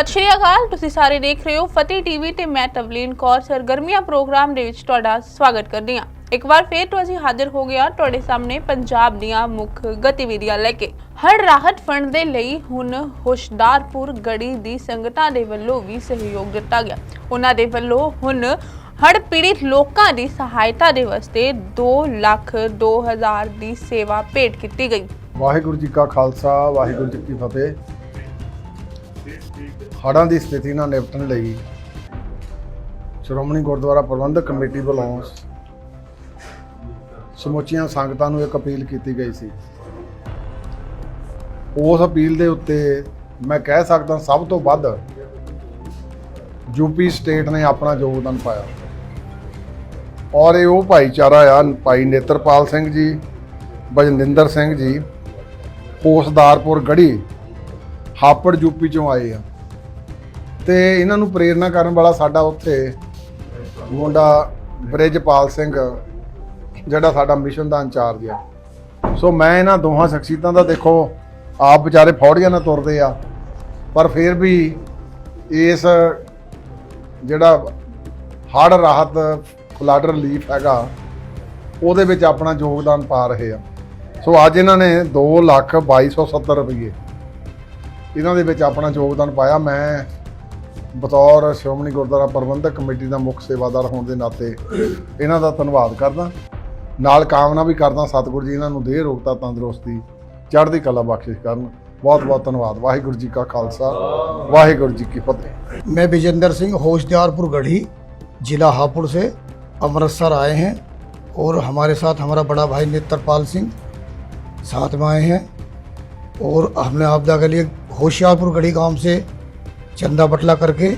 ਸਤਿ ਸ਼੍ਰੀ ਅਕਾਲ, ਤੁਸੀਂ ਸਾਰੇ ਦੇਖ ਰਹੇ ਹੋ ਫਤਿਹ ਟੀਵੀ ਤੇ ਮੈਂ ਤਵਲੀਨ ਕੌਰ, ਸਰਗਰਮੀਆਂ ਪ੍ਰੋਗਰਾਮ ਦੇ ਵਿੱਚ ਤੁਹਾਡਾ ਸਵਾਗਤ ਕਰਦੀ ਹਾਂ। ਇੱਕ ਵਾਰ ਫੇਰ ਤੋਂ ਅਸੀਂ ਹਾਜ਼ਰ ਹੋ ਗਏ ਤੁਹਾਡੇ ਸਾਹਮਣੇ ਪੰਜਾਬ ਦੀਆਂ ਮੁੱਖ ਗਤੀਵਿਧੀਆਂ ਲੈ ਕੇ। ਹਰ ਰਾਹਤ ਫੰਡ ਦੇ ਲਈ ਹੁਣ ਹੁਸ਼ਦਾਰਪੁਰ ਗੜੀ ਦੀ ਸੰਗਤਾਂ ਦੇ ਵੱਲੋਂ ਵੀ ਸਹਿਯੋਗ ਦਿੱਤਾ ਗਿਆ। ਉਹਨਾਂ ਦੇ ਵੱਲੋਂ ਹੁਣ ਹੜ੍ਹ ਪੀੜਿਤ ਲੋਕਾਂ ਦੀ ਸਹਾਇਤਾ ਦੇ ਵਾਸਤੇ 2 ਲੱਖ 2000 ਦੀ ਸੇਵਾ ਭੇਟ ਕੀਤੀ ਗਈ। ਵਾਹਿਗੁਰੂ ਜੀ ਕਾ ਖਾਲਸਾ, ਵਾਹਿਗੁਰੂ ਜੀ ਕੀ ਫਤਿਹ। ਹੜ੍ਹਾਂ ਦੀ ਸਥਿਤੀ ਨਾਲ ਨਿਪਟਣ ਲਈ ਸ਼੍ਰੋਮਣੀ ਗੁਰਦੁਆਰਾ ਪ੍ਰਬੰਧਕ ਕਮੇਟੀ ਵੱਲੋਂ ਸਮੁੱਚੀਆਂ ਸੰਗਤਾਂ ਨੂੰ ਇੱਕ ਅਪੀਲ ਕੀਤੀ ਗਈ ਸੀ। ਉਸ ਅਪੀਲ ਦੇ ਉੱਤੇ ਮੈਂ ਕਹਿ ਸਕਦਾ ਸਭ ਤੋਂ ਵੱਧ ਯੂਪੀ ਸਟੇਟ ਨੇ ਆਪਣਾ ਯੋਗਦਾਨ ਪਾਇਆ। ਔਰ ਇਹ ਉਹ ਭਾਈਚਾਰਾ ਆ, ਭਾਈ ਨੇਤਰਪਾਲ ਸਿੰਘ ਜੀ ਬਜਨਿੰਦਰ ਸਿੰਘ ਜੀ, ਹੋਸਦਾਰਪੁਰ ਗੜੀ, ਹਾਪੜ ਯੂਪੀ ਚੋਂ ਆਏ ਆ। ਤੇ ਇਹਨਾਂ ਨੂੰ ਪ੍ਰੇਰਨਾ ਕਰਨ ਵਾਲਾ ਸਾਡਾ ਉੱਥੇ ਮੁੰਡਾ ਬ੍ਰਿਜਪਾਲ ਸਿੰਘ, ਜਿਹੜਾ ਸਾਡਾ ਮਿਸ਼ਨ ਦਾ ਇੰਚਾਰਜ ਆ। ਸੋ ਮੈਂ ਇਹਨਾਂ ਦੋਹਾਂ ਸ਼ਖਸੀਅਤਾਂ ਦਾ ਦੇਖੋ, ਆਪ ਵਿਚਾਰੇ ਫੌੜੀਆਂ ਨਾਲ ਤੁਰਦੇ ਆ, ਪਰ ਫਿਰ ਵੀ ਇਸ ਜਿਹੜਾ ਹੜ੍ਹ ਰਾਹਤ ਫਲੱਡ ਰਿਲੀਫ ਹੈਗਾ, ਉਹਦੇ ਵਿੱਚ ਆਪਣਾ ਯੋਗਦਾਨ ਪਾ ਰਹੇ ਆ। ਸੋ ਅੱਜ ਇਹਨਾਂ ਨੇ 2 ਲੱਖ 2270 ਰੁਪਏ ਇਹਨਾਂ ਦੇ ਵਿੱਚ ਆਪਣਾ ਯੋਗਦਾਨ ਪਾਇਆ। ਮੈਂ ਬਤੌਰ ਸ਼੍ਰੋਮਣੀ ਗੁਰਦੁਆਰਾ ਪ੍ਰਬੰਧਕ ਕਮੇਟੀ ਦਾ ਮੁੱਖ ਸੇਵਾਦਾਰ ਹੋਣ ਦੇ ਨਾਤੇ ਇਹਨਾਂ ਦਾ ਧੰਨਵਾਦ ਕਰਦਾ ਨਾਲ ਕਾਮਨਾ ਵੀ ਕਰਦਾ ਸਤਿਗੁਰੂ ਜੀ ਇਹਨਾਂ ਨੂੰ ਦੇਹ ਰੋਗਤਾ ਤੰਦਰੁਸਤੀ ਚੜ੍ਹਦੀ ਕਲਾ ਬਖਸ਼ਿਸ਼ ਕਰਨ ਬਹੁਤ ਬਹੁਤ ਧੰਨਵਾਦ ਵਾਹਿਗੁਰੂ ਜੀ ਕਾ ਖਾਲਸਾ ਵਾਹਿਗੁਰੂ ਜੀ ਕੀ ਫਤਿਹ मैं विजेंद्र सिंह होशदियारपुर गढ़ी जिला हापुड़ से अमृतसर आए हैं और हमारे साथ हमारा बड़ा भाई नेत्रपाल सिंह साथ में आए हैं और हमने आपदा के लिए होशियारपुर गढ़ी गांव से चंदा बटला करके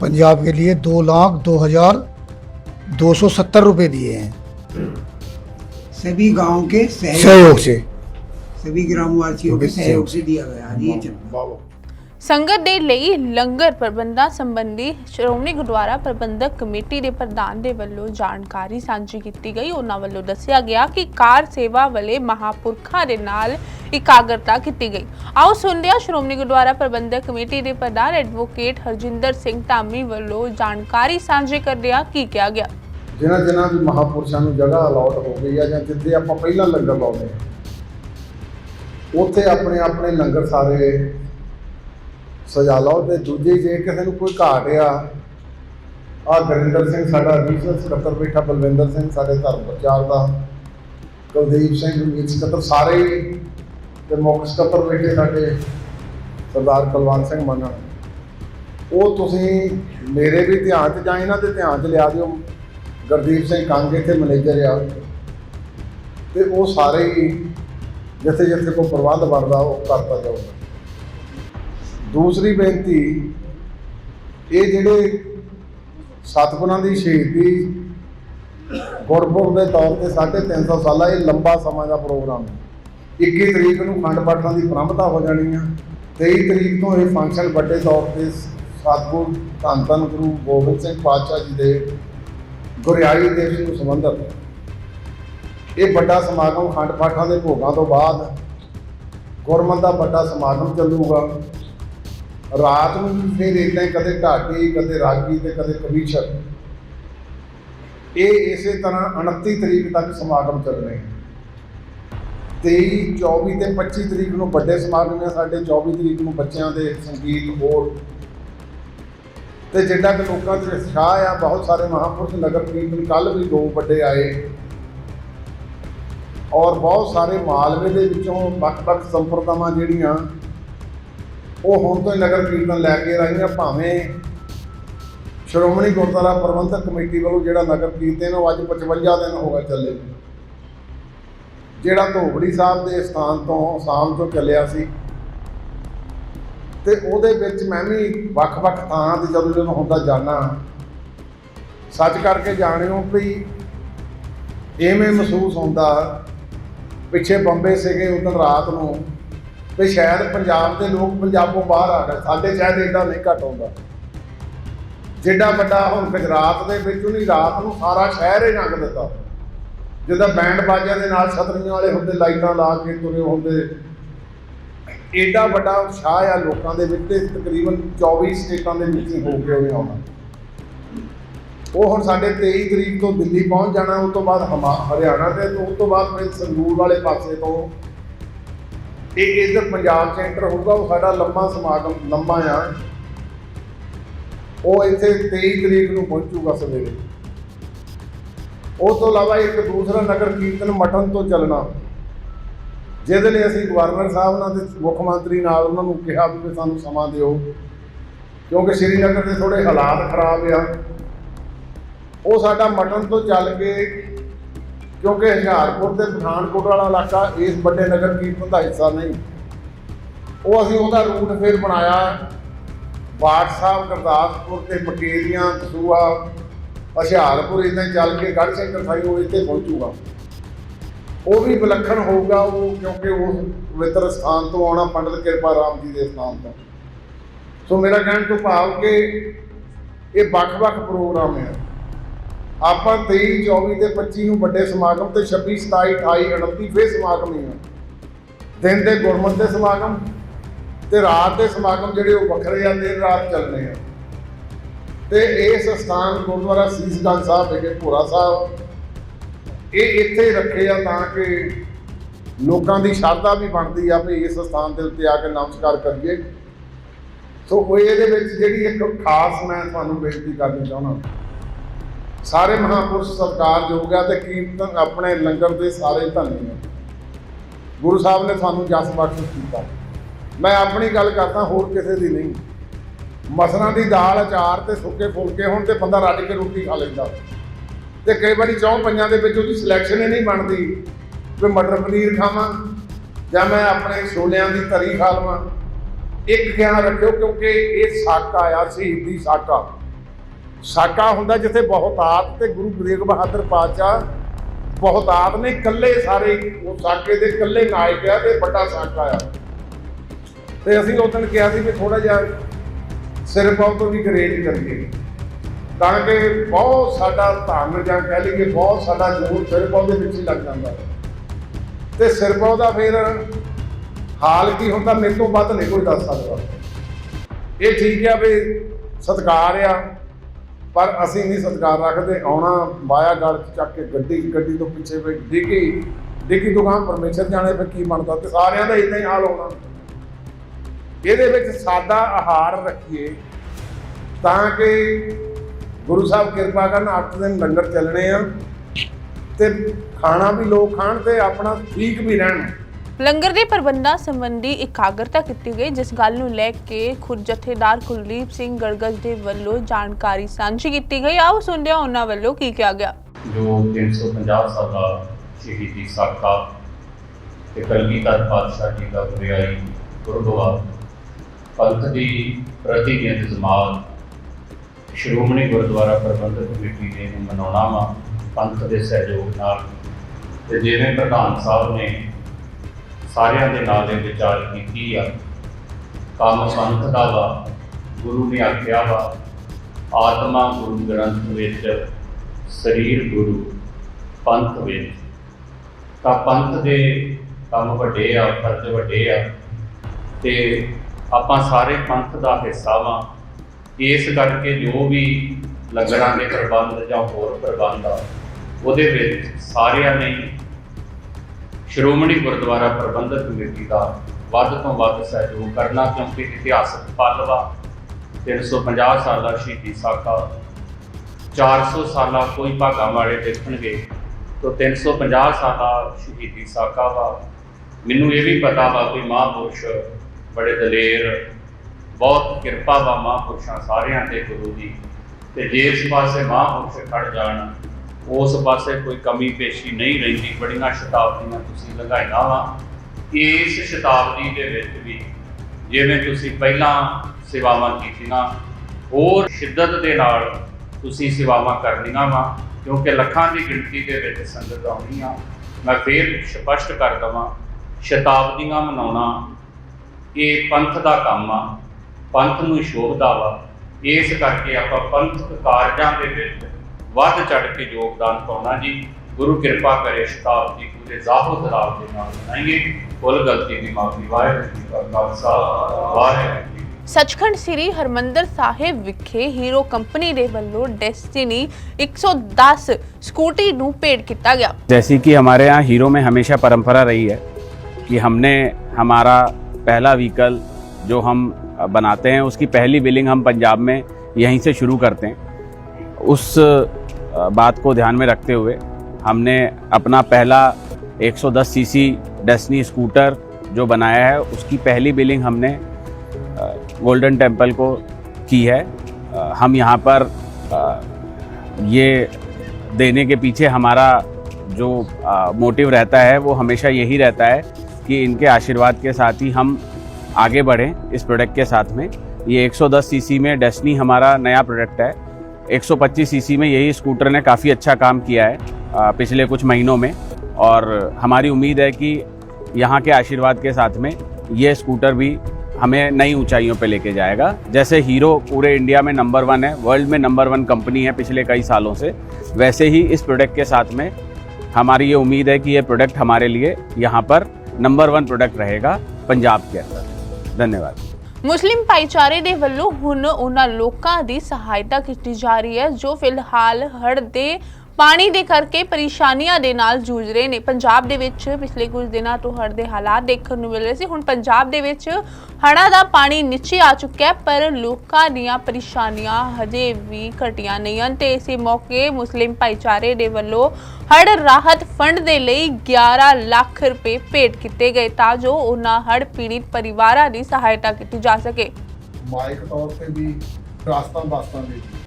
पंजाब के लिए दो लाख दो हज़ार दो सौ सत्तर रुपये दिए हैं। सभी गाँव के सहयोग से सभी ग्रामवासियों के सहयोग से दिया गया ये। ਸੰਗਤ ਦੇ ਲਈ ਲੰਗਰ ਪ੍ਰਬੰਧਾਂ ਸੰਬੰਧੀ ਸ਼੍ਰੋਮਣੀ ਗੁਰਦੁਆਰਾ ਪ੍ਰਬੰਧਕ ਕਮੇਟੀ ਦੇ ਪ੍ਰਧਾਨ ਦੇ ਵੱਲੋਂ ਜਾਣਕਾਰੀ ਸਾਂਝੀ ਕੀਤੀ ਗਈ। ਉਹਨਾਂ ਵੱਲੋਂ ਦੱਸਿਆ ਗਿਆ ਕਿ ਕਾਰ ਸੇਵਾ ਵਾਲੇ ਮਹਾਪੁਰਖਾਂ ਦੇ ਨਾਲ ਇਕਾਗਰਤਾ ਕੀਤੀ ਗਈ। ਆਓ ਸੁਣਦੇ ਹਾਂ ਸ਼੍ਰੋਮਣੀ ਗੁਰਦੁਆਰਾ ਪ੍ਰਬੰਧਕ ਕਮੇਟੀ ਦੇ ਪ੍ਰਧਾਨ ਐਡਵੋਕੇਟ ਹਰਜਿੰਦਰ ਸਿੰਘ ਧਾਮੀ ਵੱਲੋਂ ਜਾਣਕਾਰੀ ਸਾਂਝੀ ਕਰਦਿਆਂ ਕੀ ਕਿਹਾ ਗਿਆ? ਜਿਨ੍ਹਾਂ ਜਿਨ੍ਹਾਂ ਵੀ ਮਹਾਪੁਰਸ਼ਾਂ ਨੂੰ ਜਗ੍ਹਾ ਅਲਾਟ ਹੋ ਗਈ ਆ ਜਾਂ ਜਿੱਥੇ ਆਪਾਂ ਪਹਿਲਾਂ ਲੰਗਰ ਲਾਉਂਦੇ ਉੱਥੇ ਆਪਣੇ ਆਪਣੇ ਲੰਗਰ ਸਾਰੇ ਸਜਾ ਲਓ ਤੇ ਦੂਜੀ ਜੇ ਕਿਸੇ ਨੂੰ ਕੋਈ ਘਾਟ ਆ ਆ ਗੁਰਿੰਦਰ ਸਿੰਘ ਸਾਡਾ ਰੀਜਨਲ ਸਕੱਤਰ ਬੈਠਾ, ਬਲਵਿੰਦਰ ਸਿੰਘ ਸਾਡੇ ਧਰਮ ਪ੍ਰਚਾਰ ਦਾ, ਕੁਲਦੀਪ ਸਿੰਘ ਮੀਤ ਸਕੱਤਰ ਸਾਰੇ ਹੀ, ਤੇ ਮੁੱਖ ਸਕੱਤਰ ਬੈਠੇ ਸਾਡੇ ਸਰਦਾਰ ਕੁਲਵੰਤ ਸਿੰਘ ਮੰਨਣ। ਉਹ ਤੁਸੀਂ ਮੇਰੇ ਵੀ ਧਿਆਨ 'ਚ ਜਾਂ ਇਹਨਾਂ ਦੇ ਧਿਆਨ 'ਚ ਲਿਆ ਦਿਓ। ਗੁਰਦੀਪ ਸਿੰਘ ਕੰਗ ਇੱਥੇ ਮੈਨੇਜਰ ਆ। ਤੇ ਉਹ ਸਾਰੇ ਹੀ ਜਿੱਥੇ ਜਿੱਥੇ ਕੋਈ ਪ੍ਰਬੰਧ ਬਣਦਾ, ਉਹ ਕਰਤਾ ਜਾਊਗਾ। ਦੂਸਰੀ ਬੇਨਤੀ, ਇਹ ਜਿਹੜੇ ਸਤਿਗੁਰਾਂ ਦੀ ਸ਼ਹੀਦੀ ਗੁਰਪੁਰਬ ਦੇ ਤੌਰ ਤੇ 350 ਸਾਲਾ, ਇਹ ਲੰਬਾ ਸਮਾਂ ਦਾ ਪ੍ਰੋਗਰਾਮ ਹੈ। 21 ਤਰੀਕ ਨੂੰ ਖੰਡ ਪਾਠਾਂ ਦੀ ਪ੍ਰੰਭਤਾ ਹੋ ਜਾਣੀ ਆ। 23 ਤਰੀਕ ਤੋਂ ਇਹ ਫੰਕਸ਼ਨ ਵੱਡੇ ਤੌਰ ਤੇ ਸਤਿਗੁਰ ਧੰਨ ਧੰਨ ਗੁਰੂ ਗੋਬਿੰਦ ਸਿੰਘ ਪਾਤਸ਼ਾਹ ਜੀ ਦੇ ਗੁਰਿਆਈ ਦਿਵਸ ਨੂੰ ਸੰਬੰਧਿਤ। ਹੈ। ਇਹ ਵੱਡਾ ਸਮਾਗਮ ਖੰਡ ਪਾਠਾਂ ਦੇ ਭੋਗਾਂ ਤੋਂ ਬਾਅਦ ਗੁਰਮਤਿ ਦਾ ਵੱਡਾ ਸਮਾਗਮ ਚੱਲੂਗਾ। ਰਾਤ ਨੂੰ ਵੀ ਫਿਰ ਇਦਾਂ ਹੀ ਕਦੇ ਢਾਡੀ, ਕਦੇ ਰਾਗੀ ਤੇ ਕਦੇ ਕਵੀਸ਼ਰ ਇਹ ਇਸੇ ਤਰ੍ਹਾਂ 29 ਤਰੀਕ ਤੱਕ ਸਮਾਗਮ ਚੱਲਣੇ ਹੈ 23 24 ਤੇ 25 ਤਰੀਕ ਨੂੰ ਵੱਡੇ ਸਮਾਗਮ ਹੈ ਸਾਡੇ 24 ਤਰੀਕ ਨੂੰ ਬੱਚਿਆਂ ਦੇ ਸੰਗੀਤ ਹੋਰ। ਤੇ ਜਿੱਡਾ ਕਿ ਲੋਕਾਂ 'ਚ ਉਤਸ਼ਾਹ ਆ, ਬਹੁਤ ਸਾਰੇ ਮਹਾਪੁਰਸ਼ ਨਗਰ ਕੀਰਤਨ ਕੱਲ ਵੀ ਦੋ ਵੱਡੇ ਆਏ। ਔਰ ਬਹੁਤ ਸਾਰੇ ਮਾਲਵੇ ਦੇ ਵਿੱਚੋਂ ਵੱਖ-ਵੱਖ ਸੰਪਰਦਾਵਾਂ ਜਿਹੜੀਆਂ ਉਹ ਹੁਣ ਤੋਂ ਹੀ ਨਗਰ ਕੀਰਤਨ ਲੈ ਕੇ ਰਹੀਆਂ ਭਾਵੇਂ ਸ਼੍ਰੋਮਣੀ ਗੁਰਦੁਆਰਾ ਪ੍ਰਬੰਧਕ ਕਮੇਟੀ ਵੱਲੋਂ ਜਿਹੜਾ ਨਗਰ ਕੀਰਤਨ ਉਹ ਅੱਜ 55 ਦਿਨ ਹੋ ਗਏ ਚੱਲੇ। ਜਿਹੜਾ ਧੋਬੜੀ ਸਾਹਿਬ ਦੇ ਸਥਾਨ ਤੋਂ ਸ਼ਾਮ ਤੋਂ ਚੱਲਿਆ ਸੀ। ਤੇ ਉਹਦੇ ਵਿੱਚ ਮੈਂ ਵੀ ਵੱਖ-ਵੱਖ ਥਾਂ ਤੇ ਜਦੋਂ ਜਦੋਂ ਹੁੰਦਾ ਜਾਣਾ ਸੱਚ ਕਰਕੇ ਜਾਣਿਓ ਵੀ ਐਵੇਂ ਮਹਿਸੂਸ ਹੁੰਦਾ। ਪਿੱਛੇ ਬੰਬੇ ਸੀਗੇ ਉਦੋਂ ਰਾਤ ਨੂੰ। ਵੀ ਸ਼ਾਇਦ ਪੰਜਾਬ ਦੇ ਲੋਕ ਪੰਜਾਬੋਂ ਬਾਹਰ ਆ ਗਏ। ਸਾਡੇ ਸ਼ਾਇਦ ਏਡਾ ਨਹੀਂ ਘੱਟ ਹੁੰਦਾ ਜਿੱਡਾ ਵੱਡਾ ਹੁਣ ਗੁਜਰਾਤ ਦੇ ਵਿੱਚ ਉਹਨੇ ਰਾਤ ਨੂੰ ਸਾਰਾ ਸ਼ਹਿਰ ਹੀ ਰੰਗ ਦਿੱਤਾ। ਜਿੱਦਾਂ ਬੈਂਡ ਬਾਜਿਆਂ ਦੇ ਨਾਲ ਛਤਰੀਆਂ ਵਾਲੇ ਹੁੰਦੇ, ਲਾਈਟਾਂ ਲਾ ਕੇ ਤੁਰੇ ਹੁੰਦੇ। ਏਡਾ ਵੱਡਾ ਉਤਸ਼ਾਹ ਆ ਲੋਕਾਂ ਦੇ ਵਿੱਚ ਤੇ ਤਕਰੀਬਨ 24 ਸਟੇਟਾਂ ਦੇ ਵਿੱਚ ਹੋ ਕੇ ਉਹਨੇ ਆਉਣਾ। ਉਹ ਹੁਣ ਸਾਡੇ 23 ਤਰੀਕ ਤੋਂ ਦਿੱਲੀ ਪਹੁੰਚ ਜਾਣਾ, ਉਸ ਤੋਂ ਬਾਅਦ ਹਮਾ, ਹਰਿਆਣਾ ਤੇ, ਉਸ ਤੋਂ ਬਾਅਦ ਫਿਰ ਸੰਗਰੂਰ ਵਾਲੇ ਪਾਸੇ ਤੋਂ ਇਹ ਇਧਰ ਪੰਜਾਬ ਸੈਂਟਰ ਹੋਊਗਾ, ਉਹ ਸਾਡਾ ਲੰਮਾ ਸਮਾਗਮ, ਲੰਮਾ ਆ। ਉਹ ਇੱਥੇ 23 ਤਰੀਕ ਨੂੰ ਪਹੁੰਚੂਗਾ ਸਵੇਰੇ। ਉਸ ਤੋਂ ਇਲਾਵਾ ਇੱਕ ਦੂਸਰਾ ਨਗਰ ਕੀਰਤਨ ਮਟਨ ਤੋਂ ਚੱਲਣਾ। ਜਿਹਦੇ ਲਈ ਅਸੀਂ ਗਵਰਨਰ ਸਾਹਿਬ ਨਾਲ ਤੇ ਮੁੱਖ ਮੰਤਰੀ ਨਾਲ ਉਹਨਾਂ ਨੂੰ ਕਿਹਾ ਵੀ ਸਾਨੂੰ ਸਮਾਂ ਦਿਓ। ਕਿਉਂਕਿ ਸ਼੍ਰੀਨਗਰ ਦੇ ਥੋੜੇ ਹਾਲਾਤ ਖਰਾਬ ਆ। ਉਹ ਸਾਡਾ ਮਟਨ ਤੋਂ ਚੱਲ ਕੇ ਕਿਉਂਕਿ ਹੁਸ਼ਿਆਰਪੁਰ ਤੇ ਪਠਾਨਕੋਟ ਵਾਲਾ ਇਲਾਕਾ ਇਸ ਵੱਡੇ ਨਗਰ ਕੀਰਤਨ ਦਾ ਹਿੱਸਾ ਨਹੀਂ। ਉਹ ਅਸੀਂ ਉਹਦਾ ਰੂਟ ਫਿਰ ਬਣਾਇਆ। ਬਾਠ ਸਾਹਿਬ, ਗੁਰਦਾਸਪੁਰ ਤੇ ਮਕੇਰੀਆਂ ਦਸੂਆ ਹੁਸ਼ਿਆਰਪੁਰ ਇਦਾਂ ਚੱਲ ਕੇ ਗੜ ਸਿੰਘ ਸਾਈ ਉਹ ਇੱਥੇ ਪਹੁੰਚੂਗਾ ਉਹ ਵੀ ਵਿਲੱਖਣ ਹੋਊਗਾ ਉਹ ਕਿਉਂਕਿ ਉਸ ਪਵਿੱਤਰ ਸਥਾਨ ਤੋਂ ਆਉਣਾ ਪੰਡਤ ਕਿਰਪਾ ਰਾਮ ਜੀ ਦੇ ਸਥਾਨ ਤੋਂ। ਸੋ ਮੇਰਾ ਕਹਿਣ ਤੋਂ ਭਾਵ ਕਿ ਇਹ ਵੱਖ-ਵੱਖ ਪ੍ਰੋਗਰਾਮ ਹੈ। ਆਪਾਂ 23 24 ਤੇ 25 ਨੂੰ ਵੱਡੇ ਸਮਾਗਮ ਤੇ 26 27 28 29 ਫੇਰ ਸਮਾਗਮ ਹੀ ਆ। ਦਿਨ ਦੇ ਗੁਰਮਤਿ ਦੇ ਸਮਾਗਮ ਤੇ ਰਾਤ ਦੇ ਸਮਾਗਮ ਜਿਹੜੇ ਉਹ ਵੱਖਰੇ ਆ, ਦਿਨ ਰਾਤ ਚੱਲਣੇ ਆ। ਤੇ ਇਸ ਸਥਾਨ ਗੁਰਦੁਆਰਾ ਸੀਸਗੰਜ ਸਾਹਿਬ ਵਿਖੇ ਭੋਰਾ ਸਾਹਿਬ। ਇਹ ਇੱਥੇ ਰੱਖੇ ਆ ਤਾਂ ਕਿ ਲੋਕਾਂ ਦੀ ਸ਼ਰਧਾ ਵੀ ਬਣਦੀ ਆ ਵੀ ਇਸ ਸਥਾਨ ਦੇ ਉੱਤੇ ਆ ਕੇ ਨਮਸਕਾਰ ਕਰੀਏ। ਸੋ ਉਹ ਇਹਦੇ ਵਿੱਚ ਜਿਹੜੀ ਇੱਕ ਖਾਸ ਮੈਂ ਤੁਹਾਨੂੰ ਬੇਨਤੀ ਕਰਨੀ ਚਾਹੁੰਦਾ। ਸਾਰੇ ਮਹਾਪੁਰਸ਼ ਸਤਿਕਾਰਯੋਗ ਹੈ ਤੇ ਕੀਰਤਨ ਆਪਣੇ ਲੰਗਰ ਦੇ ਸਾਰੇ ਧੰਨੇ ਨੇ। ਗੁਰੂ ਸਾਹਿਬ ਨੇ ਸਾਨੂੰ ਜਸ ਬਖਸ਼ ਕੀਤਾ। ਮੈਂ ਆਪਣੀ ਗੱਲ ਕਰਦਾ, ਹੋਰ ਕਿਸੇ ਦੀ ਨਹੀਂ। ਮਸਰਾਂ ਦੀ ਦਾਲ, ਅਚਾਰ ਤੇ ਸੁੱਕੇ ਫੁਲਕੇ ਹੋਣ ਤੇ ਬੰਦਾ ਰੱਜ ਕੇ ਰੋਟੀ ਖਾ ਲੈਂਦਾ। ਤੇ ਕਈ ਵਾਰੀ ਚੌਂ ਪੰਜਾਂ ਦੇ ਵਿੱਚ ਉਹਦੀ ਸਿਲੈਕਸ਼ਨ ਹੀ ਨਹੀਂ ਬਣਦੀ ਵੀ ਮਟਰ ਪਨੀਰ ਖਾਵਾਂ ਜਾਂ ਮੈਂ ਆਪਣੇ ਛੋਲਿਆਂ ਦੀ ਤਰੀ ਖਾ ਲਵਾਂ। ਇੱਕ ਖਿਆਲ ਰੱਖਿਓ ਕਿਉਂਕਿ ਇਹ ਸਾਕਾ ਆ, ਸ਼ਹੀਦੀ ਸਾਕਾ। ਸਾਕਾ ਹੁੰਦਾ ਜਿੱਥੇ ਬਹੁਤਾਤ ਤੇ ਗੁਰੂ ਤੇਗ ਬਹਾਦਰ ਪਾਤਸ਼ਾਹ ਬਹੁਤਾਤ ਨੇ, ਇਕੱਲੇ ਸਾਰੇ ਉਹ ਸਾਕੇ ਦੇ ਇਕੱਲੇ ਨਾਇਕ ਆ ਤੇ ਵੱਡਾ ਸਾਕਾ ਆ। ਤੇ ਅਸੀਂ ਉਸ ਦਿਨ ਕਿਹਾ ਸੀ ਕਿ ਥੋੜਾ ਜਿਹਾ ਸਿਰ ਪਾਉ ਤੋਂ ਵੀ ਗਰੇਜ ਕਰੀਏ। ਤਾਂ ਕਿ ਬਹੁਤ ਸਾਡਾ ਧਨ ਜਾਂ ਕਹਿ ਲਈਏ ਬਹੁਤ ਸਾਡਾ ਜ਼ੋਰ ਸਿਰ ਪਾਉ ਦੇ ਵਿੱਚ ਹੀ ਲੱਗ ਜਾਂਦਾ। ਹੈ ਤੇ ਸਿਰ ਪਾਉ ਦਾ ਫਿਰ ਹਾਲ ਕੀ ਹੁੰਦਾ, ਮੇਰੇ ਤੋਂ ਵੱਧ ਨਹੀਂ ਕੋਈ ਦੱਸ ਸਕਦਾ। ਇਹ ਠੀਕ ਆ ਵੀ ਸਤਕਾਰ ਆ। ਪਰ ਅਸੀਂ ਨਹੀਂ ਸਤਿਕਾਰ ਰੱਖਦੇ, ਆਉਣਾ ਮਾਇਆ ਗਲ ਚ ਚੱਕ ਕੇ ਗੱਡੀ ਗੱਡੀ ਤੋਂ ਪਿੱਛੇ ਵੀ ਡਿੱਗੀ ਡਿੱਗੀ ਦੁਕਾਨ ਪਰਮੇਸ਼ਰ ਜਾਣੇ ਫਿਰ ਕੀ ਬਣਦਾ? ਤੇ ਸਾਰਿਆਂ ਦਾ ਇਦਾਂ ਹੀ ਹਾਲ ਹੋਣਾ। ਇਹਦੇ ਵਿੱਚ ਸਾਦਾ ਆਹਾਰ ਰੱਖੀਏ ਤਾਂ ਕਿ ਗੁਰੂ ਸਾਹਿਬ ਕਿਰਪਾ ਕਰਨ 8 ਦਿਨ ਲੰਗਰ ਚੱਲਣੇ ਆ ਤੇ ਖਾਣਾ ਵੀ ਲੋਕ ਖਾਣ ਤੇ ਆਪਣਾ ਠੀਕ ਵੀ ਰਹਿਣ। ਲੰਗਰ ਦੇ ਪ੍ਰਬੰਧਾਂ ਸੰਬੰਧੀ ਇਕਾਗਰਤਾ ਕੀਤੀ ਗਈ, ਜਿਸ ਗੱਲ ਨੂੰ ਲੈ ਕੇ ਖੁਦ ਜਥੇਦਾਰ ਕੁਲਦੀਪ ਸਿੰਘ ਗੜਗੜ ਦੇ ਵੱਲੋਂ ਜਾਣਕਾਰੀ ਸਾਂਝੀ ਕੀਤੀ ਗਈ। ਆਓ ਸੁਣਦੇ ਹਾਂ ਉਹਨਾਂ ਵੱਲੋਂ ਕੀ ਕਿਹਾ ਗਿਆ। ਜੋ 350 ਸਾਲਾ ਸ਼ਹੀਦੀ ਸਾਕਾ ਤੇ ਕਲਗੀਧਰ ਪਾਤਸ਼ਾਹ ਜੀ ਦਾ ਗੁਰਿਆਈ ਗੁਰਦੁਆਰਾ, ਪੰਥ ਦੀ ਪ੍ਰਤੀਨਿਧ ਜਮਾਤ, ਸ਼੍ਰੋਮਣੀ ਗੁਰਦੁਆਰਾ ਪ੍ਰਬੰਧਕ ਕਮੇਟੀ ਨੇ ਮਨਾਉਣਾ ਵਾ, ਪੰਥ ਦੇ ਸਹਿਯੋਗ ਨਾਲ। ਤੇ ਜਿਵੇਂ ਪ੍ਰਧਾਨ ਸਾਹਿਬ ਨੇ ਸਾਰਿਆਂ ਦੇ ਨਾਲ ਦੇ ਵਿਚਾਰ ਕੀਤੀ ਆ। ਕੰਮ ਪੰਥ ਦਾ ਵਾ, ਗੁਰੂ ਨੇ ਆਖਿਆ ਵਾ, ਆਤਮਾ ਗੁਰੂ ਗ੍ਰੰਥ ਵਿੱਚ, ਸਰੀਰ ਗੁਰੂ ਪੰਥ ਵਿੱਚ। ਤਾਂ ਪੰਥ ਦੇ ਕੰਮ ਵੱਡੇ ਆ, ਫਰਜ਼ ਵੱਡੇ ਆ। ਤੇ ਆਪਾਂ ਸਾਰੇ ਪੰਥ ਦਾ ਹਿੱਸਾ ਵਾਂ। ਇਸ ਕਰਕੇ ਜੋ ਵੀ ਲੰਗਰਾਂ ਦੇ ਪ੍ਰਬੰਧ ਜਾਂ ਹੋਰ ਪ੍ਰਬੰਧ ਆ, ਉਹਦੇ ਵਿੱਚ ਸਾਰਿਆਂ ਨੇ ਸ਼੍ਰੋਮਣੀ ਗੁਰਦੁਆਰਾ ਪ੍ਰਬੰਧਕ ਕਮੇਟੀ ਦਾ ਵੱਧ ਤੋਂ ਵੱਧ ਸਹਿਯੋਗ ਕਰਨਾ, ਕਿਉਂਕਿ ਇਤਿਹਾਸਕ ਪਲ ਵਾ 350 ਸਾਲਾ ਸ਼ਹੀਦੀ ਸਾਕਾ 400 ਸਾਲਾ ਕੋਈ ਭਾਗਾਂ ਵਾਲੇ ਦੇਖਣਗੇ ਤਾਂ 350 ਸਾਲਾ ਸ਼ਹੀਦੀ ਸਾਕਾ ਵਾ। ਮੈਨੂੰ ਇਹ ਵੀ ਪਤਾ ਵਾ ਕਿ ਮਹਾਂਪੁਰਸ਼ ਬੜੇ ਦਲੇਰ, ਬਹੁਤ ਕਿਰਪਾ ਵਾ ਮਹਾਂਪੁਰਸ਼ਾਂ ਸਾਰਿਆਂ ਤੇ ਗੁਰੂ ਦੀ। ਤੇ ਜੇ ਇਸ ਪਾਸੇ ਮਹਾਂਪੁਰਸ਼ ਖੜ ਜਾਣ ਉਸ ਪਾਸੇ ਕੋਈ ਕਮੀ ਪੇਸ਼ੀ ਨਹੀਂ ਰਹਿੰਦੀ, ਬੜੀਆਂ ਸ਼ਤਾਬਦੀਆਂ ਤੁਸੀਂ ਲੰਘਾਈਆਂ ਵਾ। ਇਸ ਸ਼ਤਾਬਦੀ ਦੇ ਵਿੱਚ ਵੀ ਜਿਵੇਂ ਤੁਸੀਂ ਪਹਿਲਾਂ ਸੇਵਾਵਾਂ ਕੀਤੀਆਂ, ਹੋਰ ਸ਼ਿੱਦਤ ਦੇ ਨਾਲ ਤੁਸੀਂ ਸੇਵਾਵਾਂ ਕਰਨੀਆਂ ਵਾ, ਕਿਉਂਕਿ ਲੱਖਾਂ ਦੀ ਗਿਣਤੀ ਦੇ ਵਿੱਚ ਸੰਗਤ ਆਉਣੀ ਆ। ਮੈਂ ਫੇਰ ਸਪਸ਼ਟ ਕਰ ਦਵਾਂ, ਸ਼ਤਾਬਦੀਆਂ ਮਨਾਉਣਾ ਇਹ ਪੰਥ ਦਾ ਕੰਮ ਆ, ਪੰਥ ਨੂੰ ਸ਼ੋਭਦਾ ਵਾ। ਇਸ ਕਰਕੇ ਆਪਾਂ ਪੰਥ ਕਾਰਜਾਂ ਦੇ ਵਿੱਚ ਵੱਧ ਚੜ ਕੇ ਯੋਗਦਾਨ ਪਾਉਣਾ ਜੀ ਗੁਰੂ ਕਿਰਪਾ ਕਰੇ ਸ਼ਤਾਬਦੀ ਪੂਰੇ ਜ਼ਾਹੋ ਜ਼ਲਾਲ ਦੇ ਨਾਲ ਮਨਾਈਏ ਕੁੱਲ ਗਲਤੀ ਦੀ ਮਾਫੀ ਵਾਹਿਗੁਰੂ ਜੀ ਕਾ ਖਾਲਸਾ ਵਾਹਿਗੁਰੂ ਜੀ ਕੀ ਫਤਿਹ। ਸੱਚਖੰਡ ਸ੍ਰੀ ਹਰਮੰਦਰ ਸਾਹਿਬ ਵਿਖੇ ਹੀਰੋ ਕੰਪਨੀ ਦੇ ਵੱਲੋਂ ਡੈਸਟੀਨੀ 110 ਸਕੂਟੀ ਨੂੰ ਭੇਟ ਕੀਤਾ ਗਿਆ जैसी कि हमारे यहाँ हीरो में हमेशा परंपरा रही है कि हमने हमारा पहला व्हीकल जो हम बनाते हैं उसकी पहली बिलिंग हम पंजाब में यहीं से शुरू करते हैं उस बात को ध्यान में रखते हुए हमने अपना पहला 110 सीसी डेस्नी स्कूटर जो बनाया है, उसकी पहली बिलिंग हमने गोल्डन टेंपल को की है। हम यहाँ पर ये देने के पीछे हमारा जो मोटिव रहता है, वो हमेशा यही रहता है कि इनके आशीर्वाद के साथ ही हम आगे बढ़ें इस प्रोडक्ट के साथ में। ये 110 सीसी में डेस्नी हमारा नया प्रोडक्ट है। 125 सीसी में यही स्कूटर ने काफ़ी अच्छा काम किया है पिछले कुछ महीनों में। और हमारी उम्मीद है कि यहाँ के आशीर्वाद के साथ में ये स्कूटर भी हमें नई ऊंचाइयों पे लेके जाएगा। जैसे हीरो पूरे इंडिया में नंबर वन है, वर्ल्ड में नंबर वन कंपनी है पिछले कई सालों से। वैसे ही इस प्रोडक्ट के साथ में हमारी ये उम्मीद है कि ये प्रोडक्ट हमारे लिए यहाँ पर नंबर वन प्रोडक्ट रहेगा पंजाब के अंदर। धन्यवाद। ਮੁਸਲਿਮ ਭਾਈਚਾਰੇ ਦੇ ਵੱਲੋਂ ਹੁਣ ਉਹਨਾਂ ਲੋਕਾਂ ਦੀ ਸਹਾਇਤਾ ਕੀਤੀ ਜਾ ਰਹੀ ਹੈ, ਜੋ ਫਿਲਹਾਲ ਹੜ੍ਹ ਦੇ ਪਾਣੀ ਦੇ ਕਰਕੇ ਪਰੇਸ਼ਾਨੀਆਂ ਦੇ ਨਾਲ ਜੂਝ ਰਹੇ ਨੇ। ਪੰਜਾਬ ਦੇ ਵਿੱਚ ਪਿਛਲੇ ਕੁਝ ਦਿਨਾਂ ਤੋਂ ਹੜ੍ਹ ਦੇ ਹਾਲਾਤ ਦੇਖਣ ਨੂੰ ਮਿਲ ਰਹੇ ਸੀ। ਹੁਣ ਪੰਜਾਬ ਦੇ ਵਿੱਚ ਹੜ੍ਹਾਂ ਦਾ ਪਾਣੀ ਨੀਚੇ ਆ ਚੁੱਕਿਆ ਹੈ, ਪਰ ਲੋਕਾਂ ਦੀਆਂ ਪਰੇਸ਼ਾਨੀਆਂ ਹਜੇ ਵੀ ਘਟੀਆਂ ਨਹੀਂ ਹਨ ਤੇ ਇਸੇ ਮੌਕੇ ਮੁਸਲਿਮ ਭਾਈਚਾਰੇ ਦੇ ਵੱਲੋਂ ਹੜ ਰਾਹਤ ਫੰਡ ਦੇ ਲਈ 11 ਲੱਖ ਰੁਪਏ ਭੇਟ ਕੀਤੇ ਗਏ ਤਾਂ ਜੋ ਉਹਨਾਂ ਹੜ ਪੀੜਿਤ ਪਰਿਵਾਰਾਂ ਦੀ ਸਹਾਇਤਾ ਕੀਤੀ ਜਾ ਸਕੇ। ਮਾਇਕ ਤੌਰ ਤੇ ਵੀ ਰਾਸਤਾਂ ਬਾਸਤਾਂ ਦੇ ਵੀ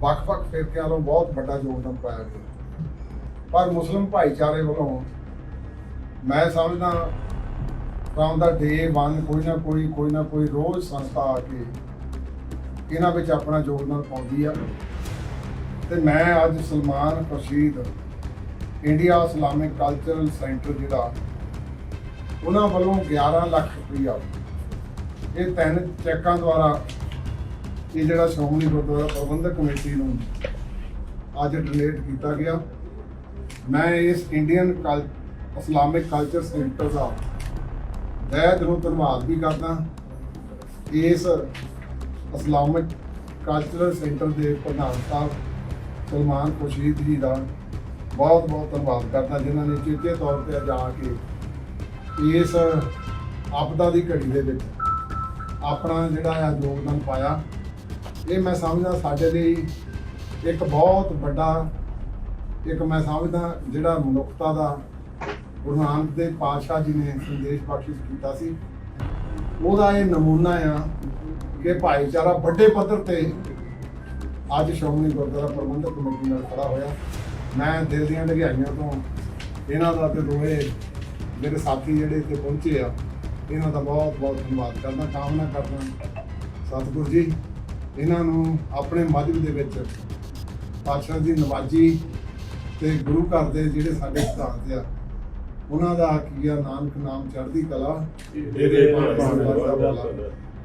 ਵੱਖ-ਵੱਖ ਫਿਰਕਿਆਂ ਵੱਲੋਂ ਬਹੁਤ ਵੱਡਾ ਯੋਗਦਾਨ ਪਾਇਆ ਗਿਆ। ਪਰ ਮੁਸਲਿਮ ਭਾਈਚਾਰੇ ਵੱਲੋਂ ਮੈਂ ਸਮਝਦਾ ਫਰਮ ਦਾ ਡੇ ਵਨ ਕੋਈ ਨਾ ਕੋਈ ਕੋਈ ਨਾ ਕੋਈ ਰੋਜ਼ ਸੰਸਥਾ ਆ ਕੇ ਇਹਨਾਂ ਵਿੱਚ ਆਪਣਾ ਯੋਗਦਾਨ ਪਾਉਂਦੀ ਆ। ਤੇ ਮੈਂ ਅੱਜ Salman Khurshid, India Islamic Cultural Centre ਜਿਹੜਾ, ਉਹਨਾਂ ਵੱਲੋਂ 11 ਲੱਖ ਰੁਪਈਆ, ਇਹ ਤਿੰਨ ਚੈੱਕਾਂ ਦੁਆਰਾ ਇਹ ਜਿਹੜਾ ਸ਼੍ਰੋਮਣੀ ਗੁਰਦੁਆਰਾ ਪ੍ਰਬੰਧਕ ਕਮੇਟੀ ਨੂੰ ਅੱਜ ਡੋਨੇਟ ਕੀਤਾ ਗਿਆ। ਮੈਂ ਇਸ ਇੰਡੀਅਨ ਕਲ ਇਸਲਾਮਿਕ ਕਲਚਰ ਸੈਂਟਰ ਦਾ ਤਹਿ ਦਿਲੋਂ ਧੰਨਵਾਦ ਵੀ ਕਰਦਾ ਇਸ ਇਸਲਾਮਿਕ ਕਲਚਰਲ ਸੈਂਟਰ ਦੇ ਪ੍ਰਧਾਨ ਸਾਹਿਬ ਸਲਮਾਨ ਖੁਸ਼ੀਦ ਜੀ ਦਾ ਬਹੁਤ ਬਹੁਤ ਧੰਨਵਾਦ ਕਰਦਾ, ਜਿਨ੍ਹਾਂ ਨੇ ਚੇਤੇ ਤੌਰ ਤੇ ਜਾ ਕੇ ਇਸ ਆਪਦਾ ਦੀ ਘੜੀ ਦੇ ਵਿੱਚ ਆਪਣਾ ਜਿਹੜਾ ਆ ਯੋਗਦਾਨ ਪਾਇਆ। ਇਹ ਮੈਂ ਸਮਝਦਾ ਸਾਡੇ ਲਈ ਇੱਕ ਬਹੁਤ ਵੱਡਾ, ਇੱਕ ਮੈਂ ਸਮਝਦਾ ਜਿਹੜਾ ਮਨੁੱਖਤਾ ਦਾ ਗੁਰੂ ਨਾਨਕ ਦੇ ਪਾਤਸ਼ਾਹ ਜੀ ਨੇ ਸੰਦੇਸ਼ ਬਖਸ਼ਿਸ਼ ਕੀਤਾ ਸੀ, ਉਹਦਾ ਇਹ ਨਮੂਨਾ ਆ ਕਿ ਭਾਈਚਾਰਾ ਵੱਡੇ ਪੱਧਰ ਤੇ ਅੱਜ ਸ਼੍ਰੋਮਣੀ ਗੁਰਦੁਆਰਾ ਪ੍ਰਬੰਧਕ ਕਮੇਟੀ ਨਾਲ ਖੜਾ ਹੋਇਆ। ਮੈਂ ਦਿਲ ਦੀਆਂ ਡਗਿਆਈਆਂ ਤੋਂ ਇਹਨਾਂ ਦਾ ਤੇ ਦੋਵੇਂ ਮੇਰੇ ਸਾਥੀ ਜਿਹੜੇ ਇੱਥੇ ਪਹੁੰਚੇ ਆ, ਇਹਨਾਂ ਦਾ ਬਹੁਤ ਬਹੁਤ ਧੰਨਵਾਦ ਕਰਦਾ, ਕਾਮਨਾ ਕਰਦਾ। ਸਤਿਗੁਰੂ ਜੀ ਇਹਨਾਂ ਨੂੰ ਆਪਣੇ ਮਜਬ ਦੇ ਵਿੱਚ ਪਾਤਸ਼ਾਹ ਦੀ ਨਵਾਜੀ ਤੇ ਗੁਰੂ ਘਰ ਦੇ ਜਿਹੜੇ ਸਾਡੇ ਸਿਧਾਂਤ ਆ ਉਹਨਾਂ ਦਾ ਕੀ ਆ ਨਾਨਕ ਨਾਮ ਚੜ੍ਹਦੀ ਕਲਾ ਇਹਦੇ ਭਾਣ ਦਾ ਭਲਾ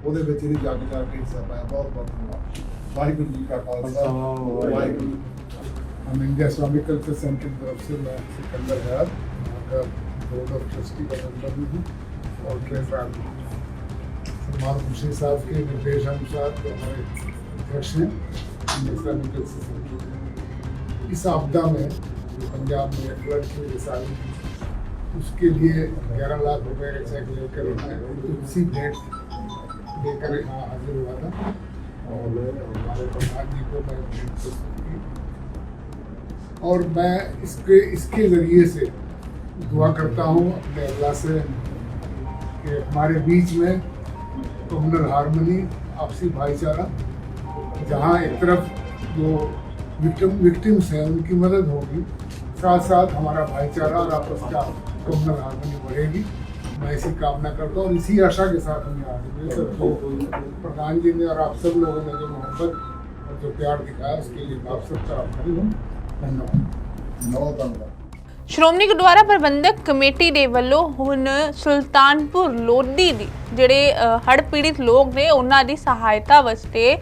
ਉਹਦੇ ਵਿੱਚ ਇਹਨੇ ਜੱਗ ਜਾ ਕੇ ਹਿੱਸਾ ਪਾਇਆ ਬਹੁਤ ਬਹੁਤ ਧੰਨਵਾਦ ਵਾਹਿਗੁਰੂ ਜੀ ਕਾ ਖਾਲਸਾ ਵਾਹਿਗੁਰੂ हम इंडिया इस्लामिक कल्चर सेंटर की तरफ से मैं सिकंदर हैद यहाँ का बोर्ड ऑफ ट्रस्टी का मेंबर भी हूँ और ट्रेजर सलमान खुशी साहब के निर्देशानुसार जो हमारे अध्यक्ष हैं कल्चर सेंटर के, इस आपदा में जो पंजाब में फ्लड की वजह थी उसके लिए ग्यारह लाख रुपए का चेक लेकर उसी भेंट लेकर यहाँ हाजिर हुआ था। और हमारे प्रधान जी को मैं और मैं इसके इसके ज़रिए से दुआ करता हूँ अपने अल्लाह से कि हमारे बीच में कम्युनल हारमोनी आपसी भाईचारा, जहाँ एक तरफ़ जो विक्टिम विक्टिम्स हैं, उनकी मदद होगी साथ साथ हमारा भाईचारा और आपस का कम्युनल हारमोनी बढ़ेगी। मैं इसी कामना करता हूँ और इसी आशा के साथ हम यहाँ आए। सबको प्रधान जी ने और आप सब लोगों ने जो मोहब्बत और जो प्यार दिखाया, उसके लिए आप सबका आभारी हूँ। धन्यवाद। बहुत धन्यवाद ਸ਼੍ਰੋਮਣੀ ਗੁਰਦੁਆਰਾ ਪ੍ਰਬੰਧਕ ਕਮੇਟੀ ਦੇ ਵੱਲੋਂ ਹੁਣ ਸੁਲਤਾਨਪੁਰ ਲੋਧੀ ਦੀ ਜਿਹੜੇ ਹੜ ਪੀੜਿਤ ਲੋਕ ਨੇ, ਉਹਨਾਂ ਦੀ ਸਹਾਇਤਾ ਵਾਸਤੇ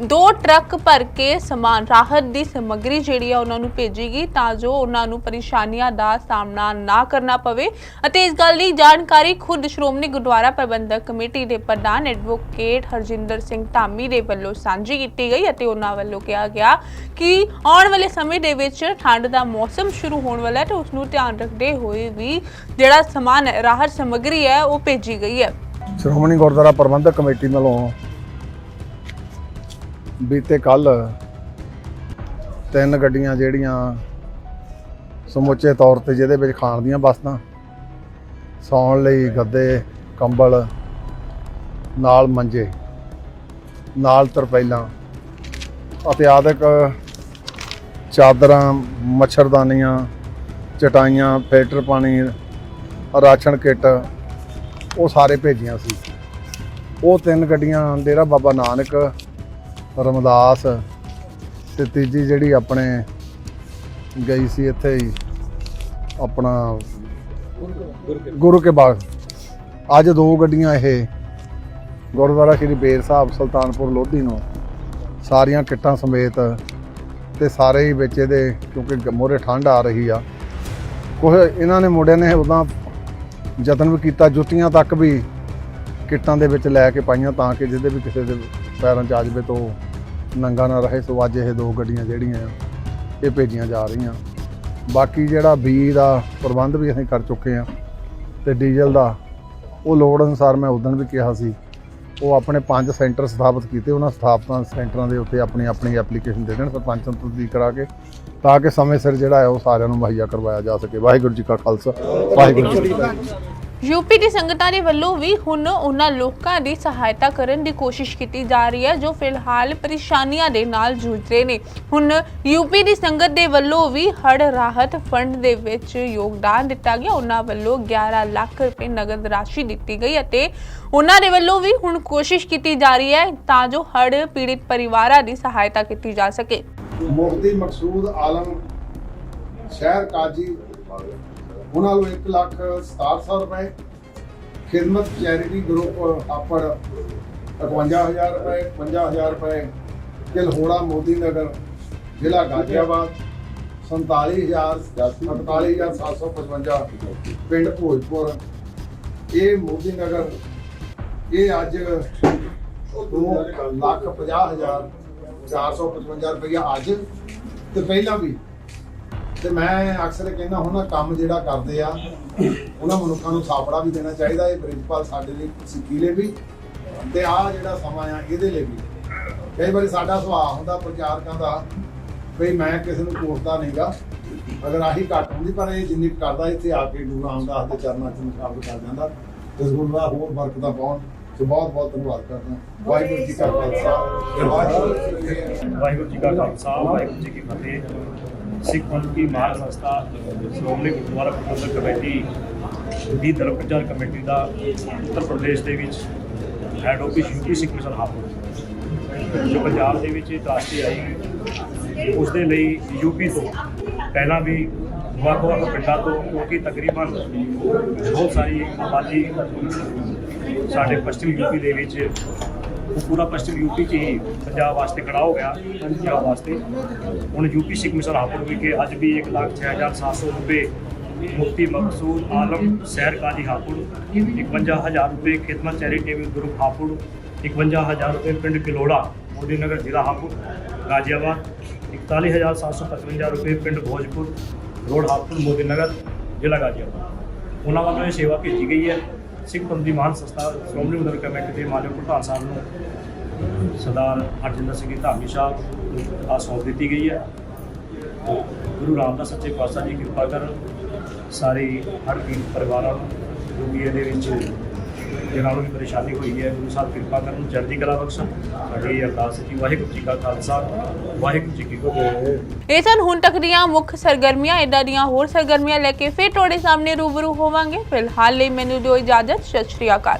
ਦੋ ਟਰੱਕ ਭਰ ਕੇ ਸਮਾਨ, ਰਾਹਤ ਦੀ ਸਮੱਗਰੀ ਜਿਹੜੀ ਆ ਉਹਨਾਂ ਨੂੰ ਭੇਜੇਗੀ ਤਾਂ ਜੋ ਉਹਨਾਂ ਨੂੰ ਪਰੇਸ਼ਾਨੀਆਂ ਦਾ ਸਾਹਮਣਾ ਨਾ ਕਰਨਾ ਪਵੇ। ਅਤੇ ਇਸ ਗੱਲ ਦੀ ਜਾਣਕਾਰੀ ਖੁਦ ਸ਼੍ਰੋਮਣੀ ਗੁਰਦੁਆਰਾ ਪ੍ਰਬੰਧਕ ਕਮੇਟੀ ਦੇ ਪ੍ਰਧਾਨ ਐਡਵੋਕੇਟ ਹਰਜਿੰਦਰ ਸਿੰਘ ਧਾਮੀ ਦੇ ਵੱਲੋਂ ਸਾਂਝੀ ਕੀਤੀ ਗਈ ਅਤੇ ਉਹਨਾਂ ਵੱਲੋਂ ਕਿਹਾ ਗਿਆ ਕਿ ਆਉਣ ਵਾਲੇ ਸਮੇਂ ਦੇ ਵਿੱਚ ਠੰਡ ਦਾ ਮੌਸਮ ਸ਼ੁਰੂ ਹੋਣ ਵਾਲਾ ਹੈ ਤੇ ਉਸ ਨੂੰ ਧਿਆਨ ਰੱਖਦੇ ਹੋਏ ਵੀ ਜਿਹੜਾ ਸਮਾਨ, ਰਾਹਤ ਸਮੱਗਰੀ ਹੈ ਉਹ ਭੇਜੀ ਗਈ ਹੈ। ਸ਼੍ਰੋਮਣੀ ਗੁਰਦੁਆਰਾ ਪ੍ਰਬੰਧਕ ਕਮੇਟੀ ਵੱਲੋਂ ਬੀਤੇ ਕੱਲ ਤਿੰਨ ਗੱਡੀਆਂ ਜਿਹੜੀਆਂ ਸਮੁੱਚੇ ਤੌਰ ਤੇ ਜਿਹਦੇ ਵਿੱਚ ਖਾਣ ਦੀਆਂ ਵਸਤਾਂ ਸੌਣ ਲਈ ਗੱਦੇ, ਕੰਬਲ, ਨਾਲ ਮੰਜੇ, ਨਾਲ ਤਰਪੈਲਾਂ ਅਤਿਆਦਕ ਚਾਦਰਾਂ, ਮੱਛਰਦਾਨੀਆਂ, ਚਟਾਈਆਂ, ਫਿਲਟਰ ਪਾਣੀ, ਰਾਸ਼ਨ ਕਿੱਟ ਉਹ ਸਾਰੇ ਭੇਜੀਆਂ ਸੀ। ਉਹ ਤਿੰਨ ਗੱਡੀਆਂ ਡੇਰਾ ਬਾਬਾ ਨਾਨਕ ਰਮਦਾਸ ਤੇ ਤੀਜੀ ਜਿਹੜੀ ਆਪਣੇ ਗਈ ਸੀ ਇੱਥੇ ਹੀ ਆਪਣਾ ਗੁਰੂ ਕੇ ਬਾਗ। ਅੱਜ ਦੋ ਗੱਡੀਆਂ ਇਹ ਗੁਰਦੁਆਰਾ ਸ਼੍ਰੀ ਬੇਰ ਸਾਹਿਬ ਸੁਲਤਾਨਪੁਰ ਲੋਧੀ ਨੂੰ ਸਾਰੀਆਂ ਕਿੱਟਾਂ ਸਮੇਤ ਤੇ ਸਾਰੇ ਹੀ ਵਿੱਚ ਇਹਦੇ ਕਿਉਂਕਿ ਮੋਰੇ ਠੰਡ ਆ ਰਹੀ ਆ। ਕੁਝ ਇਹਨਾਂ ਨੇ ਮੁੰਡਿਆਂ ਨੇ ਉਦਾਂ ਯਤਨ ਵੀ ਕੀਤਾ, ਜੁੱਤੀਆਂ ਤੱਕ ਵੀ ਕਿੱਟਾਂ ਦੇ ਵਿੱਚ ਲੈ ਕੇ ਪਾਈਆਂ ਤਾਂ ਕਿ ਜਿਹਦੇ ਵੀ ਕਿਸੇ ਦੇ ਪੈਰਾਂ 'ਚ ਆ ਜਾਵੇ ਤਾਂ ਉਹ ਨੰਗਾ ਨਾ ਰਹੇ। ਸੋ ਅੱਜ ਇਹ ਦੋ ਗੱਡੀਆਂ ਜਿਹੜੀਆਂ ਇਹ ਭੇਜੀਆਂ ਜਾ ਰਹੀਆਂ। ਬਾਕੀ ਜਿਹੜਾ ਬੀ ਦਾ ਪ੍ਰਬੰਧ ਵੀ ਅਸੀਂ ਕਰ ਚੁੱਕੇ ਆ ਤੇ ਡੀਜ਼ਲ ਦਾ, ਉਹ ਲੋੜ ਅਨੁਸਾਰ ਮੈਂ ਉਦੋਂ ਵੀ ਕਿਹਾ ਸੀ, ਉਹ ਆਪਣੇ ਪੰਜ ਸੈਂਟਰ ਸਥਾਪਿਤ ਕੀਤੇ। ਉਹਨਾਂ ਸਥਾਪਤਾਂ ਸੈਂਟਰਾਂ ਦੇ ਉੱਤੇ ਆਪਣੀ ਆਪਣੀ ਐਪਲੀਕੇਸ਼ਨ ਦੇ ਦੇਣ, ਸਰਪੰਚ ਤੋਂ ਤਸਦੀਕ ਕਰਾ ਕੇ, ਤਾਂ ਕਿ ਸਮੇਂ ਸਿਰ ਜਿਹੜਾ ਹੈ ਉਹ ਸਾਰਿਆਂ ਨੂੰ ਮੁਹੱਈਆ ਕਰਵਾਇਆ ਜਾ ਸਕੇ। ਵਾਹਿਗੁਰੂ ਜੀ ਕਾ ਖਾਲਸਾ, ਵਾਹਿਗੁਰੂ ਜੀ ਯੂਪੀ ਦੀ ਸੰਗਤਾਂ ਦੇ ਵੱਲੋਂ ਵੀ ਹੁਣ ਉਹਨਾਂ ਲੋਕਾਂ ਦੀ ਸਹਾਇਤਾ ਕਰਨ ਦੀ ਕੋਸ਼ਿਸ਼ ਕੀਤੀ ਜਾ ਰਹੀ ਹੈ, ਜੋ ਫਿਲਹਾਲ ਪਰੇਸ਼ਾਨੀਆਂ ਦੇ ਨਾਲ ਜੂਝ ਰਹੇ ਨੇ। ਹੁਣ ਯੂਪੀ ਦੀ ਸੰਗਤ ਦੇ ਵੱਲੋਂ ਵੀ ਹੜ ਰਾਹਤ ਫੰਡ ਦੇ ਵਿੱਚ ਯੋਗਦਾਨ ਦਿੱਤਾ ਗਿਆ। ਉਹਨਾਂ ਵੱਲੋਂ 11 ਲੱਖ ਰੁਪਏ ਨਗਦ ਰਾਸ਼ੀ ਦਿੱਤੀ ਗਈ ਅਤੇ ਉਹਨਾਂ ਦੇ ਵੱਲੋਂ ਵੀ ਹੁਣ ਕੋਸ਼ਿਸ਼ ਕੀਤੀ ਜਾ ਰਹੀ ਹੈ ਤਾਂ ਜੋ ਹੜ ਪੀੜਿਤ ਪਰਿਵਾਰਾਂ ਦੀ ਸਹਾਇਤਾ ਕੀਤੀ ਜਾ ਸਕੇ। ਮੁਫਤੀ ਮਕਸੂਦ ਆਲਮ, ਸ਼ਹਿਰ ਕਾਜੀ ਉਹਨਾਂ ਨੂੰ 1 ਲੱਖ 6700 ਰੁਪਏ। ਖਿਦਮਤ ਚੈਰਿਟੀ ਗਰੁੱਪ ਆਪੜ 51000 ਰੁਪਏ 50000 ਰੁਪਏ। ਕਿਲਹੋੜਾ ਮੋਦੀ ਨਗਰ, ਜ਼ਿਲ੍ਹਾ ਗਾਜ਼ੀਆਬਾਦ 47000 47755 ਪਿੰਡ ਭੋਜਪੁਰ। ਇਹ ਮੋਦੀ ਨਗਰ, ਇਹ ਅੱਜ 2 ਲੱਖ 50000 455 ਰੁਪਇਆ ਅੱਜ। ਤੇ ਪਹਿਲਾਂ ਵੀ ਤੇ ਮੈਂ ਅਕਸਰ ਕਹਿੰਦਾ ਹੁੰਦਾ ਕੰਮ ਜਿਹੜਾ ਕਰਦੇ ਆ ਉਹਨਾਂ ਮਨੁੱਖਾਂ ਨੂੰ ਸਾਪੜਾ ਵੀ ਦੇਣਾ ਚਾਹੀਦਾ ਇਹ ਪ੍ਰਿੰਸੀਪਲ ਸਾਡੇ ਲਈ ਸਿੱਖੀ ਲਈ ਵੀ ਤੇ ਆ ਜਿਹੜਾ ਸਮਾਂ ਆ ਇਹਦੇ ਲਈ ਵੀ। ਕਈ ਵਾਰੀ ਸਾਡਾ ਸੁਭਾਅ ਹੁੰਦਾ ਪ੍ਰਚਾਰਕਾਂ ਦਾ ਵੀ ਮੈਂ ਕਿਸੇ ਨੂੰ ਕੋਸਦਾ ਨਹੀਂਗਾ ਅਗਰ ਆਹੀ ਘੱਟ ਹੁੰਦੀ ਪਰ ਇਹ ਜਿੰਨੀ ਕਰਦਾ ਇੱਥੇ ਆ ਕੇ ਗੁਰੂ ਰਾਮਦਾਸ ਦੇ ਚਰਨਾਂ 'ਚ ਮੁਕਾਬਲ ਕਰ ਜਾਂਦਾ। ਤੇ ਗੁਰੂ ਦਾ ਹੋਰ ਬਰਕਤਾਂ ਪਾਉਣ ਸੋ ਬਹੁਤ ਬਹੁਤ ਧੰਨਵਾਦ ਕਰਦਾ ਵਾਹਿਗੁਰੂ ਜੀ ਕਾ ਖਾਲਸਾ ਵਾਹਿਗੁਰੂ ਜੀ ਕੀ ਫਤਿਹ ਵਾਹਿਗੁਰੂ ਜੀ ਕਾ ਖਾਲਸਾ। ਵਾਹਿਗੁਰੂ ਜੀ ਕੀ ਫਤਿਹ। ਸਿੱਖ ਪੰਥ ਦੀ ਮਹਾਨ ਸੰਸਥਾ, ਸ਼੍ਰੋਮਣੀ ਗੁਰਦੁਆਰਾ ਪ੍ਰਬੰਧਕ ਕਮੇਟੀ ਦੀ ਧਰਮ ਪ੍ਰਚਾਰ ਕਮੇਟੀ ਦਾ ਉੱਤਰ ਪ੍ਰਦੇਸ਼ ਦੇ ਵਿੱਚ head office UP Sikh Mission Hapur ਜੋ ਪੰਜਾਬ ਦੇ ਵਿੱਚ ਇਹ ਆਈ ਉਸ ਦੇ ਲਈ ਯੂਪੀ ਤੋਂ ਪਹਿਲਾਂ ਵੀ ਵੱਖ-ਵੱਖ ਪਿੰਡਾਂ ਤੋਂ ਕਿਉਂਕਿ ਤਕਰੀਬਨ ਬਹੁਤ ਸਾਰੀ ਆਬਾਦੀ ਸਾਡੇ ਪੱਛਮੀ ਯੂਪੀ ਦੇ ਵਿੱਚ ਉਹ ਪੂਰਾ ਪੱਛਮੀ ਯੂਪੀ 'ਚ ਹੀ ਪੰਜਾਬ ਵਾਸਤੇ ਖੜਾ ਹੋ ਗਿਆ ਪੰਜਾਬ ਵਾਸਤੇ। ਹੁਣ ਯੂਪੀ ਸਿੱਖ ਮਿਸ਼ਨ ਹਾਪੁਰ ਵਿਖੇ ਅੱਜ ਵੀ 1,6700 ਰੁਪਏ ਮੁਫਤੀ ਮਕਸੂਦ ਆਲਮ ਸੈਰ ਕਾਜੀ ਹਾਪੁਰ 51000 ਰੁਪਏ ਖਿਦਮਤ ਚੈਰੀਟੇਬਲ ਗਰੁੱਪ ਹਾਪੁਰ 51000 ਰੁਪਏ ਪਿੰਡ ਕਿਲੋੜਾ ਮੋਦੀ ਨਗਰ ਜ਼ਿਲ੍ਹਾ ਹਾਪੁਰ ਗਾਜ਼ੀਆਬਾਦ 41755 ਰੁਪਏ ਪਿੰਡ ਭੋਜਪੁਰ ਰੋਡ ਹਾਪੁਰ ਮੋਦੀ ਨਗਰ ਜ਼ਿਲ੍ਹਾ ਗਾਜ਼ੀਆਬਾਦ। ਉਹਨਾਂ ਵੱਲੋਂ ਇਹ ਸੇਵਾ ਭੇਜੀ ਗਈ ਹੈ। ਸਿੱਖ ਪੰਥ ਮਹਾਨ ਸੰਸਥਾ ਸ਼੍ਰੋਮਣੀ ਗੁਰਦੁਆਰਾ ਕਮੇਟੀ ਦੇ ਮਾਨਯੋਗ ਪ੍ਰਧਾਨ ਸਾਹਿਬ ਨੂੰ ਸਰਦਾਰ ਹਰਜਿੰਦਰ ਸਿੰਘ ਧਾਮੀ ਸਾਹਿਬ ਨੂੰ ਆਹ ਸੌਂਪ ਦਿੱਤੀ ਗਈ ਹੈ। ਗੁਰੂ ਰਾਮਦਾਸ ਸੱਚੇ ਪਾਤਸ਼ਾਹ ਜੀ ਕਿਰਪਾ ਕਰਨ ਸਾਰੇ ਹਰ ਪਰਿਵਾਰਾਂ ਨੂੰ ਜੋ ਵੀ ਇਹਦੇ ਵਿੱਚ ਜਿਹਨਾਂ ਨੂੰ ਵੀ ਪਰੇਸ਼ਾਨੀ ਹੋਈ ਹੈ। ਗੁਰੂ ਸਾਹਿਬ ਕਿਰਪਾ ਕਰਨ ਚੜ੍ਹਦੀ ਕਲਾ ਬਖਸ਼ਣ ਸਾਡੀ ਇਹ ਅਰਦਾਸ ਹੈ ਵਾਹਿਗੁਰੂ ਜੀ ਕਾ ਖਾਲਸਾ, ਵਾਹਿਗੁਰੂ ਜੀ ਕੀ ਫਤਿਹ। ਇਹ ਸਨ ਹੁਣ ਤੱਕ ਦੀਆਂ ਮੁੱਖ ਸਰਗਰਮੀਆਂ। ਇਦਾਂ ਦੀਆਂ ਹੋਰ ਸਰਗਰਮੀਆਂ ਲੈ ਕੇ ਫਿਰ ਤੁਹਾਡੇ ਸਾਹਮਣੇ ਰੂਬਰੂ ਹੋਵਾਂਗੇ। ਫਿਲਹਾਲ ਲਈ ਮੈਨੂੰ ਦਿਓ ਇਜਾਜ਼ਤ। ਸਤਿ ਸ਼੍ਰੀ ਅਕਾਲ।